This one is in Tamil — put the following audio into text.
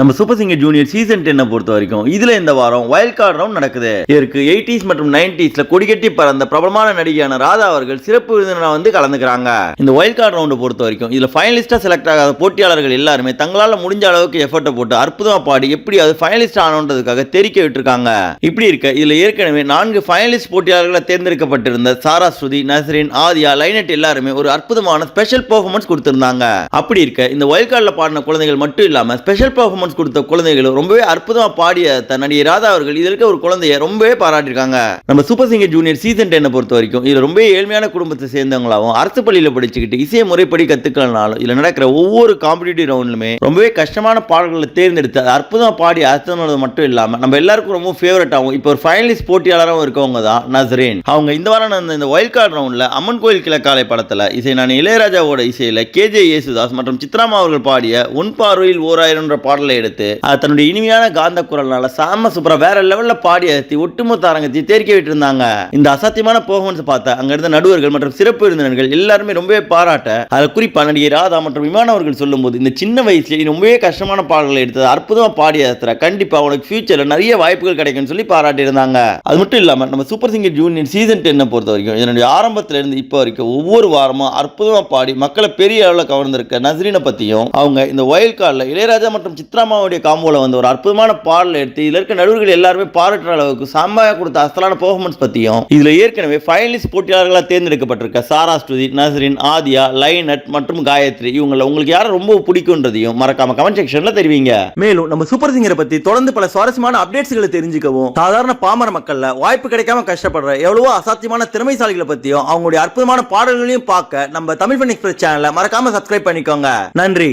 நம்ம சூப்பர் சிங்கர் ஜூனியர் சீசன் டென்னை பொறுத்த வரைக்கும் இதுல இந்த வாரம் வைல்ட் கார்டு ரவுண்ட் நடக்குது. இதற்கு எயிட்டிஸ் மற்றும் நைன்டிஸ்ல கொடிகட்டி பறந்த பிரபலமான நடிகையான ராதா அவர்கள் சிறப்பு விருந்தினராக வந்து கலந்துக்கிறாங்க. இந்த வைல்ட் கார்டு ரவுண்டை பொறுத்த வரைக்கும் இதுல ஃபைனலிஸ்டா செலக்ட் ஆகாத போட்டியாளர்கள் எல்லாருமே தங்களால முடிஞ்ச அளவுக்கு எஃபர்ட்டை போட்டு அற்புதமா பாடி எப்படியாவது ஃபைனலிஸ்ட் ஆனோன்றதுக்காக தெரிக்க விட்டுருக்காங்க. இப்படி இருக்க இதுல ஏற்கனவே நான்கு ஃபைனலிஸ்ட் போட்டியாளர்களை தேர்ந்தெடுக்கப்பட்டிருந்த சாரா ஸ்ருதி நசரின் ஆதியா லைனட் எல்லாருமே ஒரு அற்புதமான ஸ்பெஷல் பெர்ஃபார்மன்ஸ் கொடுத்திருந்தாங்க. அப்படி இருக்க இந்த வைல்ட் கார்டில் பாடின குழந்தைகள் மட்டும் இல்லாம ஸ்பெஷல் பெர்ஃபார்மன்ஸ் கொடுத்த குழந்தைகளும் ரொம்பவே அற்புதமா பாடிய தன் நடிகை ராதா அவர்கள் இதில் இருக்க ஒரு குழந்தைய ரொம்பவே பாராட்டியிருக்காங்க. நம்ம சூப்பர் சிங்கர் ஜூனியர் சீசன் டென்னை பொறுத்த வரைக்கும் இதில் ரொம்பவே ஏழ்மையான குடும்பத்தை சேர்ந்தவங்களாவும் அரசு பள்ளியில படிச்சுக்கிட்டு இசையை முறைப்படி கற்றுக்கலனாலும் இதில் நடக்கிற ஒவ்வொரு காம்படிட்டிவ் ரவுண்ட்லுமே ரொம்பவே கஷ்டமான பாடல்களை தேர்ந்தெடுத்து அதை அற்புதமாக பாடி அர்த்தம் மட்டும் இல்லாமல் நம்ம எல்லாருக்கும் ரொம்ப ஃபேவரட் ஆகும் இப்போ ஒரு ஃபைனலிஸ்ட் போட்டியாளராகவும் இருக்கவங்க தான் நசரேன். அவங்க இந்த வாரம் நடந்த இந்த வைல்ட் கார்டு ரவுண்ட்ல அம்மன் கோயில் கிழக்காலை படத்துல இசை நான் இளையராஜாவோட இசையில கேஜே யேசுதாஸ் மற்றும் சித்ராமா அவர்கள் பாடிய உன் பார்வையில் ஓராயிரம்ன்ற பாடலை எடுத்து தன்னுடைய இனிமையான காந்த குரல்னால சாம சூப்பரா வேற லெவல்ல பாடி அத்தி ஒட்டுமொத்த அரங்கத்தை தேர்க்க விட்டு இருந்தாங்க இந்த அசாத்தியமான பெர்ஃபார்மன்ஸ் பார்த்த அங்க இருந்த நடுவர்கள் மற்றும் சிறப்பு விருந்தினர்கள் எல்லாருமே ரொம்பவே பாராட்ட அதில் குறிப்பா நடிகை ராதா மற்றும் விமான அவர்கள் சொல்லும்போது இந்த சின்ன வயசுல ரொம்பவே கஷ்டமான பாடல்களை எடுத்தது அற்புதமா பாடி அத்துற கண்டிப்பா உனக்கு ஃபியூச்சர்ல நிறைய வாய்ப்புகள் கிடைக்கும்னு சொல்லி பாராட்டி இருந்தாங்க அது மட்டும் இல்லாம நம்ம சூப்பர் சிங்கர் ஜூனியர் சீசன் டென்னை பொறுத்த வரைக்கும் இதனுடைய ஆரம்பத்துல இருந்து இப்போ வரைக்கும் ஒவ்வொரு வாரமும் அற்புதமா பாடி மக்களை பெரிய அளவில் கவர்ந்திருக்க நஸ்ரீனை பத்தியும் அவங்க இந்த வைல்ட் கார்டில் இளையராஜா மற்றும் அஸ்லாமாவுடைய காம்போவில் வந்து ஒரு அற்புதமான பாடலை எடுத்து இதில் இருக்க நடுவர்கள் எல்லாருமே பாராட்டுற அளவுக்கு செம்மையா கொடுத்த அசலான பெர்ஃபார்மன்ஸ் பற்றியும் இதில் ஏற்கனவே ஃபைனலிஸ்ட் போட்டியாளர்களாக தேர்ந்தெடுக்கப்பட்டிருக்க சாரா ஸ்ருதி நசரின் ஆதியா லைனட் மற்றும் காயத்ரி. இவங்களை உங்களுக்கு யாரை ரொம்ப பிடிக்கும்ன்றதையும் மறக்காம கமெண்ட் செக்ஷனில் தெரிவிங்க. மேலும் நம்ம சூப்பர் சிங்கரை பற்றி தொடர்ந்து பல சுவாரஸ்யமான அப்டேட்ஸ்களை தெரிஞ்சுக்கவும் சாதாரண பாமர மக்களில் வாய்ப்பு கிடைக்காம கஷ்டப்படுற எவ்வளவோ அசாத்தியமான திறமைசாலிகளை பற்றியும் அவங்களுடைய அற்புதமான பாடல்களையும் பார்க்க நம்ம தமிழ் பண்ணி எக்ஸ்பிரஸ் சேனலை மறக்காம சப்ஸ்கிரைப் பண்ணிக்கோங்க. நன்றி.